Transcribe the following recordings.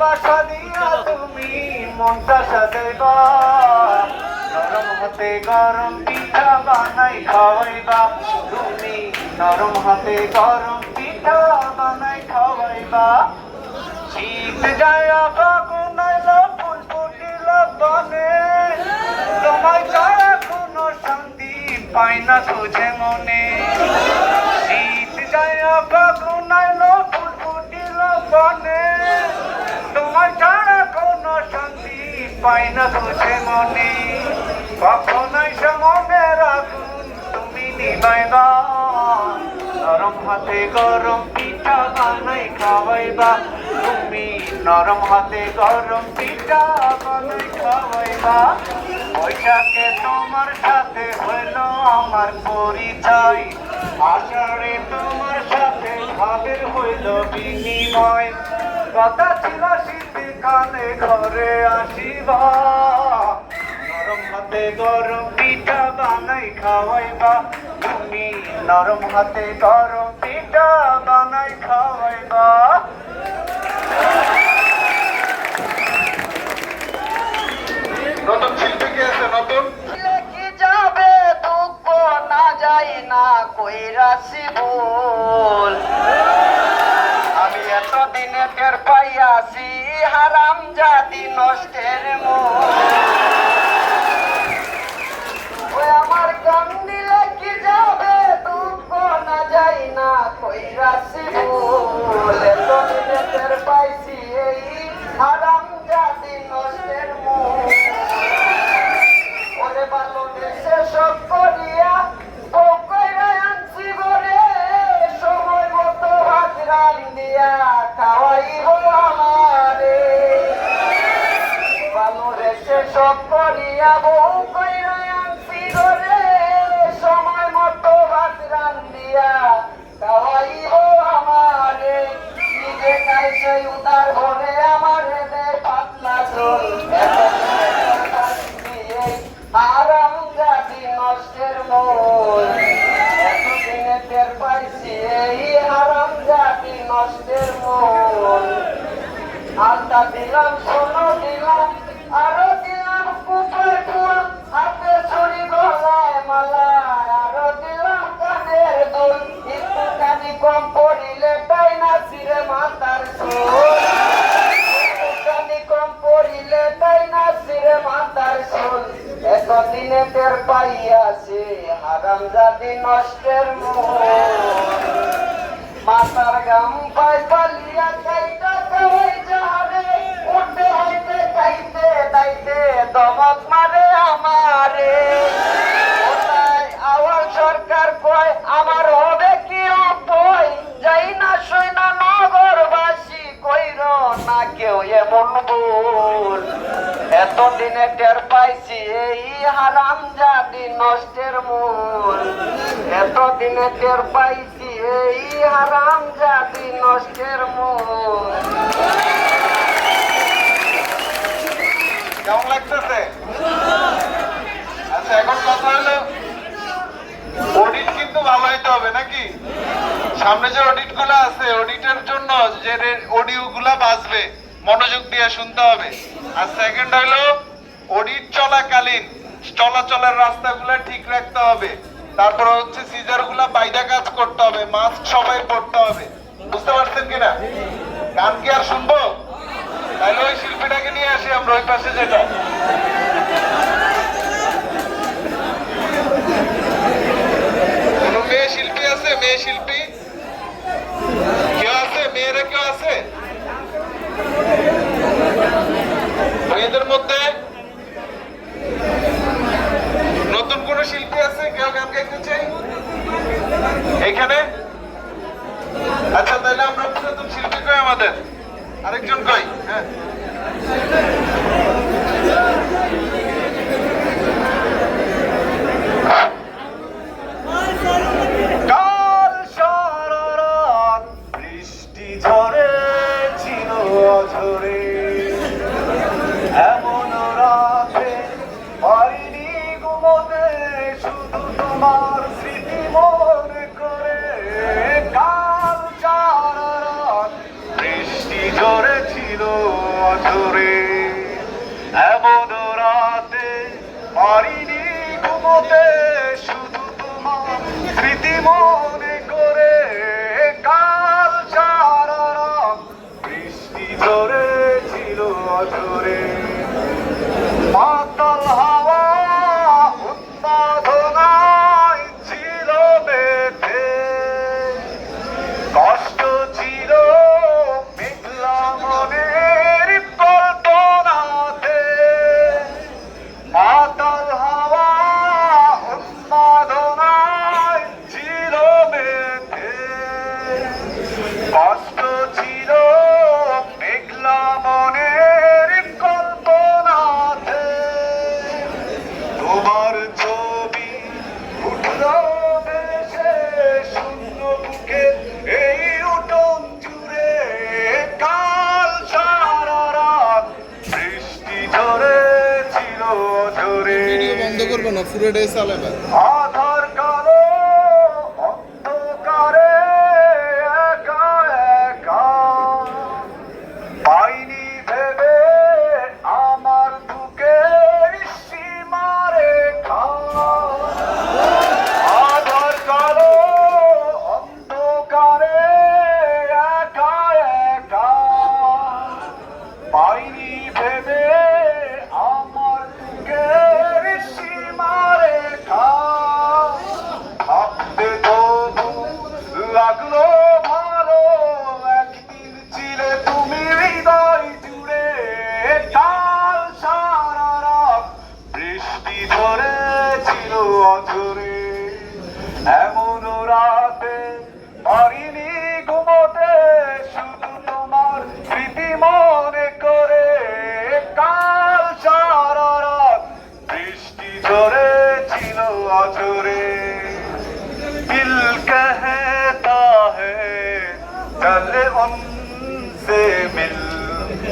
বাসা দিয়া তুমি মনটা গরম পিঠা বানাই খাওয়াইবা। তুমি নরম হাতে গরম পিঠা বানাই খাওয়াইবা। শীত যায় ফাগুন ফুল ফুটিল বনে। তোমায় ছাড়া কোনো শান্তি পাই না মনে। শীত যায় ফাগুন ফুল ফুটিল বনে তোমার ছাড়া কোনো শান্তি পাই না খুঁজে মনে। কখনোই সমনের আগুন তুমি নিবাইবা। নরম হাতে গরম পিঠা বানাই খাওয়াইবা। তুমি নরম হাতে গরম পিঠা বানাই খাওয়াইবা। বৈশাখে তোমার সাথে হইল আমার পরিচয়। আষাঢ়ে তোমার সাথে ভাবের হইল বিনিময়। কথা ছিল শীতকালে ঘরে আসিবা। নরম হাতে গরম পিঠা বানাই খাওয়াইবা। তুমি নরম হাতে গরম পিঠা বানাই খাওয়াইবা। নতুন শিল্পী কে আছে? নতুন? যাবে দুঃখ না যাই না কই রাশি এতদিনে টের পাইছি এই হারাম জাতি নষ্টের মূল আলতা দিলাম সোনো দিলাম আরও দিলাম গলায় মালা আরও দিলাম কানের দুল একটুখানি কম পড়িলে তাই না সিরে মাতার চুল একটুখানি কম এতদিনে তের পাইয়াছে হারাম জাতি নষ্টের মাতার গাম পাই পালিয়া কাইটা কই যারে উঠতে হইতে কাইতে দাইতে দমক মারে আমারে। এতদিনে টের পাইছি, এই হারাম জাতি নষ্টের মূল। এতদিনে টের পাইছি, এই হারাম জাতি নষ্টের মূল। কেমন লাগতেছে? আচ্ছা এখন কথা হলো অডিট কিন্তু ভালো হইতে হবে নাকি? সামনে যে অডিটগুলো আছে অডিটের জন্য যে অডিও গুলা বাজবে মনোযোগ দিয়ে শুনতে হবে। আর সেকেন্ড হলো, অডিট চলাকালীন চলাচলের রাস্তাগুলো ঠিক রাখতে হবে। তারপর হচ্ছে সিজারগুলা বাইরে কাজ করতে হবে মাস্ক সবাই পরতে হবে। বুঝতে পারছেন কিনা? গান কি আর শুনব? তাহলে ওই শিল্পীটাকে নিয়ে আসি আমরা, ওই পাশে যেটা। মেয়ে শিল্পী আছে? মেয়ে শিল্পী? কেউ আছে? মেয়েরা কেউ আছে? कहता है चल उनसे मिल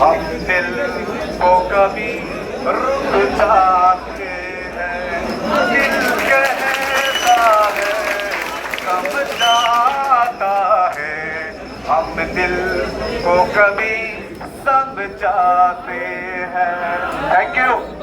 हम दिल को कभी रुक जाते हैं दिल कहता है समझाता है हम दिल को कभी समझाते हैं थैंक यू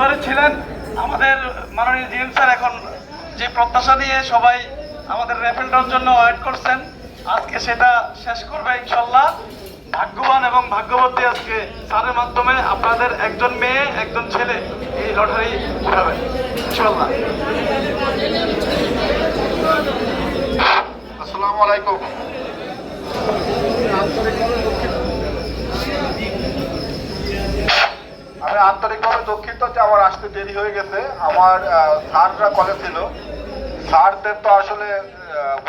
ধরে ছিলেন আমাদের মাননীয় জিএম স্যার। এখন যে প্রত্যাশা নিয়ে সবাই আমাদের র্যাফেলটার জন্য ওয়েট করছেন, আজকে সেটা শেষ করবে ইনশাল্লাহ। ভাগ্যবান এবং ভাগ্যবতী আজকে স্যারের মাধ্যমে আপনাদের একজন মেয়ে, একজন ছেলে এই লটারি উঠাবে, ইনশাল্লাহ। আসসালামু আলাইকুম। আসতে দেরি হয়ে গেছে। আমার স্যাররা কলে ছিল। স্যারদের তো আসলে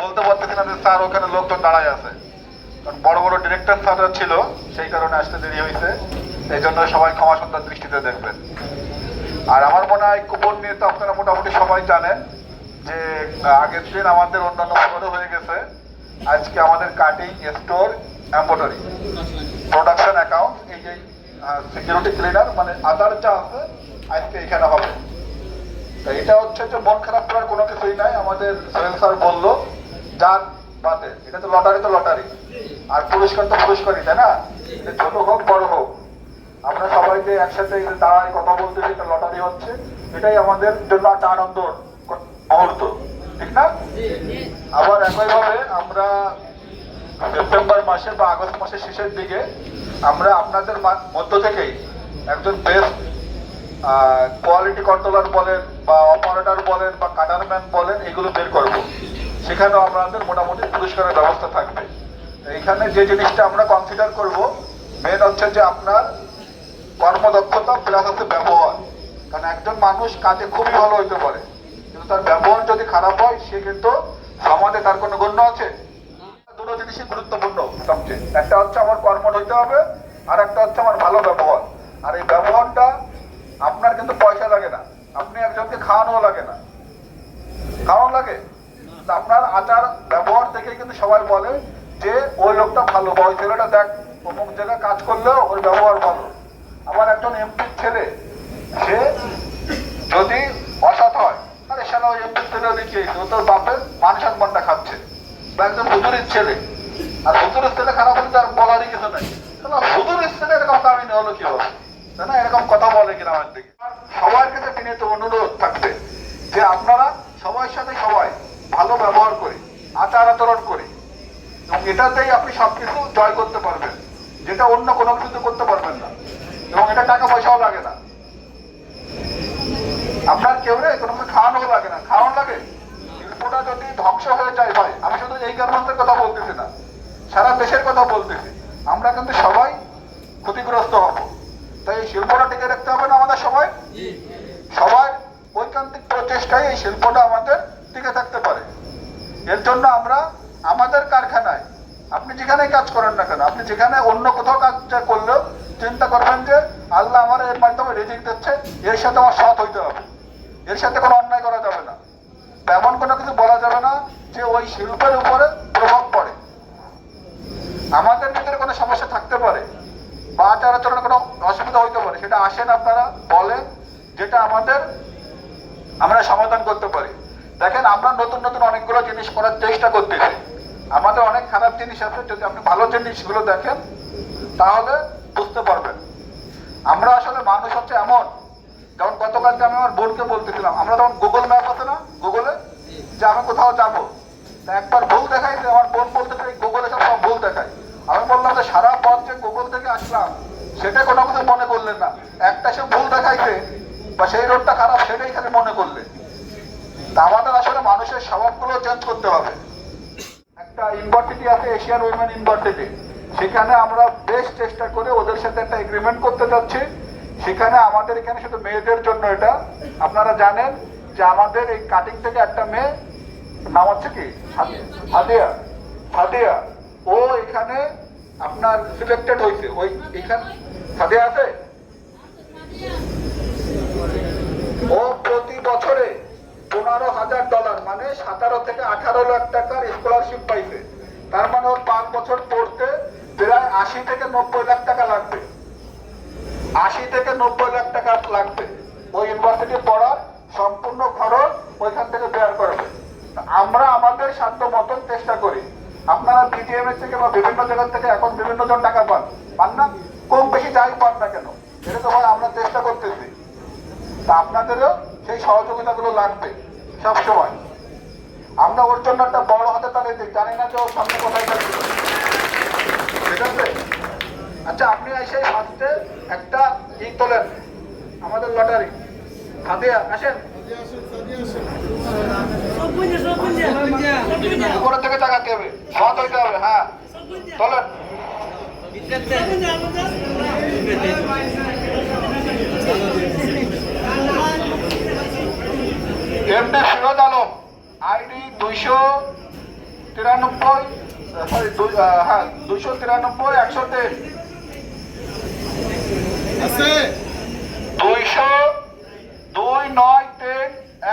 বলতে পারতেছি না যে স্যার ওখানে লোকজন দাঁড়ায় আছে। কারণ বড় বড় ডিরেক্টর স্যাররা ছিল, সেই কারণে আসতে দেরি হয়েছে। এই জন্য সবাই ক্ষমা সুন্দর দৃষ্টিতে দেখবেন। আর আমার মনে হয় কুপন নিয়ে তো আপনারা মোটামুটি সবাই জানেন যে আগের দিন আমাদের অন্যান্য ফ্লোরে হয়ে গেছে। আজকে আমাদের cutting store embroidery production account এই যে সিকিউরিটি ক্লিনার মানে আদার যা আছে আজকে এখানে হবে। তো এটা হচ্ছে যে মন খারাপ করার কোনো কিছুই নাই। আমাদের সোহেল স্যার বলল যার বাদে। এটা তো লটারি তো লটারি। আর পুরস্কার তো পুরস্কারই, তাই না? ছোট হোক, বড় হোক। আমরা সবাই যে একসাথে দাঁড়ায় কথা বলতে এটা লটারি হচ্ছে। এটাই আমাদের জন্য একটা আনন্দ মুহূর্ত। ঠিক না? আবার একইভাবে আমরা সেপ্টেম্বর মাসে বা আগস্ট মাসের শেষের দিকে আমরা আপনাদের মধ্য থেকেই একজন বেস্ট কোয়ালিটি কন্ট্রোলার বলেন বা অপারেটর বলেন বা কাটারম্যান বলেন, এগুলো বের করব। সেখানেও আমাদের মোটামুটি পুরস্কারের ব্যবস্থা থাকবে। এখানে যে জিনিসটা আমরা কনসিডার করব মেন হচ্ছে যে আপনার কর্মদক্ষতা প্লাস হচ্ছে ব্যবহার। কারণ একজন মানুষ কাজে খুবই ভালো হইতে পারে, কিন্তু তার ব্যবহার যদি খারাপ হয়, সে কিন্তু সমাজে তার কোনো গণ্য আছে। দুটো জিনিসই গুরুত্বপূর্ণ সবচেয়ে। একটা হচ্ছে আমার কর্ম হইতে হবে আর একটা হচ্ছে আমার ভালো ব্যবহার। আর এই ব্যবহারটা আপনার কিন্তু পয়সা লাগে না। আপনি একজনকে খাওয়ানো লাগে না। খাওয়ানো লাগে? আপনার আচার ব্যবহার দেখে কিন্তু সবাই বলে যে, ওই লোকটা ভালো। বা ওই ছেলেটা দেখ, অমুক জায়গায় কাজ করলেও ওর ব্যবহার ভালো। আবার একজন এমপির ছেলে, সে যদি অসৎ হয়, আরে সেটা ওই এমপির ছেলে দেখিয়েছে ও তোর বাপের মান সম্মানটা খাচ্ছে। বা একজন হুজুরের ছেলে। আর হুজুরের ছেলে খারাপ হলে তার বলারই কিছু নাই। হুজুরের ছেলে এরকম কামিনী হলো কি হবে? এরকম কথা বলে কিনা আমার দিকে। সবার কাছে বিনীত অনুরোধ থাকবে যে আপনারা সবার সাথে সবাই ভালো ব্যবহার করি, আচার আচরণ করি, এবং এটাতেই আপনি জয় করতে পারবেন, যেটা অন্য কোনো কিছু করতে পারবেন না, এবং এটা টাকা পয়সাও লাগে না। আপনার কেউ নেই, কোনো কিছু লাগে না। খাওয়ানো লাগে? শিল্পটা যদি ধ্বংস হয়ে যায় ভাই, আমি শুধু এই গার্মেন্টসের কথা বলতেছি না, সারা দেশের কথা বলতেছি। আমরা কিন্তু সবাই ক্ষতিগ্রস্ত হব তাই এই শিল্পটা টিকে রাখতে হবে না আমাদের সবাই? সবাই ঐকান্তিক প্রচেষ্টায় এই শিল্পটা আমাদের টিকে থাকতে পারে। এর জন্য আমরা আমাদের কারখানায় আপনি যেখানে কাজ করেন না কেন আপনি যেখানে অন্য কোথাও কাজ করলেও চিন্তা করবেন যে আল্লাহ আমার এর মাধ্যমে রিজিক দিচ্ছে এর সাথে আমার সৎ হইতে হবে। এর সাথে কোনো অন্যায় করা যাবে না। এমন কোনো কিছু বলা যাবে না যে ওই শিল্পের উপরে প্রভাব পড়ে। আমাদের ভিতরে কোনো সমস্যা থাকতে পারে। বা আচার আচরণে কোনো অসুবিধা হইতে পারে, সেটা আসেন আপনারা, বলেন যেটা আমাদের আমরা সমাধান করতে পারি। দেখেন, আমরা নতুন নতুন অনেকগুলো জিনিস করার চেষ্টা করতেছি। আমাদের অনেক খারাপ জিনিস আছে, যদি আপনি ভালো জিনিসগুলো দেখেন, তাহলে বুঝতে পারবেন। আমরা আসলে মানুষ হচ্ছে এমন। যেমন গতকালকে আমি আমার বোনকে বলতেছিলাম, আমরা তখন গুগল ম্যাপ আছে না গুগলে যে আমি কোথাও যাব। একবার ভুল দেখাই যে আমার বোন বলতেছে, এই গুগলে সব ভুল দেখায়। আমি বললাম যে সারা পথ যে গুগল থেকে আসলাম, সেটা কোনো কিছু মনে করলেন না। একটা সে ভুল দেখাইছে বা সেই রোডটা খারাপ, সেটাই খালি মনে করলেন। তা আমাদের আসলে মানুষের স্বভাবগুলো চেঞ্জ করতে হবে। একটা ইউনিভার্সিটি আছে এশিয়ান উইমেন ইউনিভার্সিটি সেখানে আমরা বেশ চেষ্টা করে ওদের সাথে একটা এগ্রিমেন্ট করতে যাচ্ছি। সেখানে আমাদের এখানে শুধু মেয়েদের জন্য এটা। আপনারা জানেন যে আমাদের এই কাটিং থেকে একটা মেয়ে, নাম হচ্ছে কি? হাদিয়া। হাদিয়া। ও এখানে আপনার সিলেক্টেড হয়েছে ওই এখানে সাদিয়া আছে? ও প্রতি বছরে পনেরো হাজার ডলার মানে সতেরো থেকে আঠারো লাখ টাকার স্কলারশিপ পাইছে। তার মানে ওর পাঁচ বছর পড়তে প্রায় আশি থেকে নব্বই লাখ টাকা লাগবে। আশি থেকে নব্বই লাখ টাকা লাগবে। ওই ইউনিভার্সিটি পড়ার সম্পূর্ণ খরচ ওইখান থেকে বেয়ার করবে। আমরা আমাদের সাধ্য মতন চেষ্টা করি। আপনারা বিডিএম এর থেকে বা বিভিন্ন জায়গা থেকে এখন বিভিন্ন জন টাকা পান। পান না? কম বেশি যাই পান না কেন? এটা তো ভাই আমরা চেষ্টা করতেছি। তা আপনাদেরও সেই সহযোগিতাগুলো লাগবে সব সময় আমরা ওর জন্য একটা বড় হাতে তালে দিই। জানি না যে ওর সামনে কোথায় থাকবে ঠিক আছে? আচ্ছা আপনি এসে হাতে একটা ই তোলেন। আমাদের লটারি হাতিয়া, আসেন? উপরে থেকে টাকাতে হবে। সৎ হইতে হবে হ্যাঁ। তোলেন এমডি ফিরোজ আলম আইডি দুইশো তিরানব্বই সরি হ্যাঁ দুইশো তিরানব্বই একশো তিন দুইশো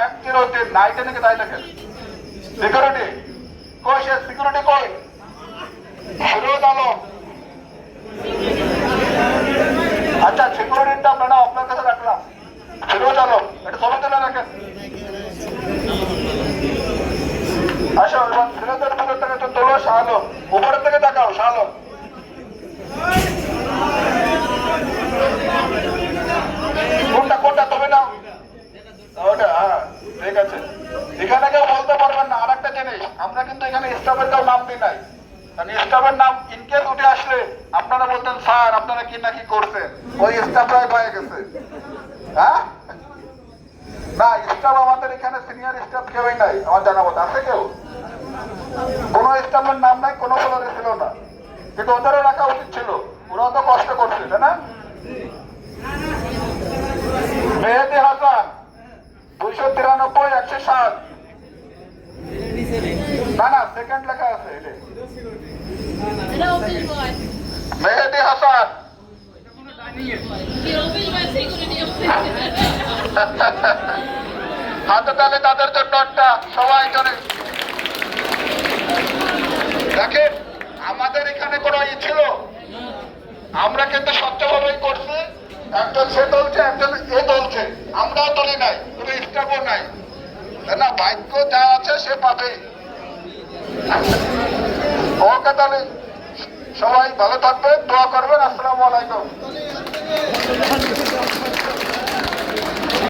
এক জিরো তিন, নাইটে নাকি তাই লেখেন? সিকিউরিটি কই সে? সিকিউরিটি কই? ফিরোজ আলম। আচ্ছা সিকিউরিটিটা ম্যাডাম আপনার কাছে রাখলাম। ফিরোজ আলম এটা ছবি তুলে রাখেন এবার ফিরোজের ভিতর থেকে একটু তোলো শাহ আলম উপরের থেকে তাকাও শাহ আলম কোনটা কোনটা তবে নাও ওটা হ্যাঁ ঠিক আছে এখানে কেউ বলতে পারবেন না আর একটা জিনিস আমরা কিন্তু এখানে স্টাফের কেউ নাম দিই নাই। কারণ স্টাফের নাম ইনকেস উঠে আসলে আপনারা বলতেন, স্যার, আপনারা কি না কি করছেন? ওই স্টাফরাই পায়ে গেছে। হ্যাঁ? না স্টাফ আমাদের এখানে সিনিয়র স্টাফ কেউই নাই, আমার জানা মতো। আছে কেউ? কোনো স্টাফের নাম নাই, কোনো বলারে ছিল না। কিন্তু ওদেরও রাখা উচিত ছিল। ওরাও তো কষ্ট করছে, তাই না? মেহেদি হাসান, দুইশো তিরানব্বই, একশো সাত। না সেকেন্ড লেখা আছে মেহেদি হাসান হাতে তাহলে তাদের জন্য একটা সবাই করে দেখেন আমাদের এখানে কোনো ই ছিল। আমরা কিন্তু স্বচ্ছভাবেই করছি। একজন সে দলছে একজন এ দলছে। আমরাও দলি নাই কোনো স্টাফও নাই। না ভাগ্য যা আছে সে পাবে। ওকে তাহলে? সবাই ভালো থাকবে দোয়া করবেন, আসসালামু আলাইকুম।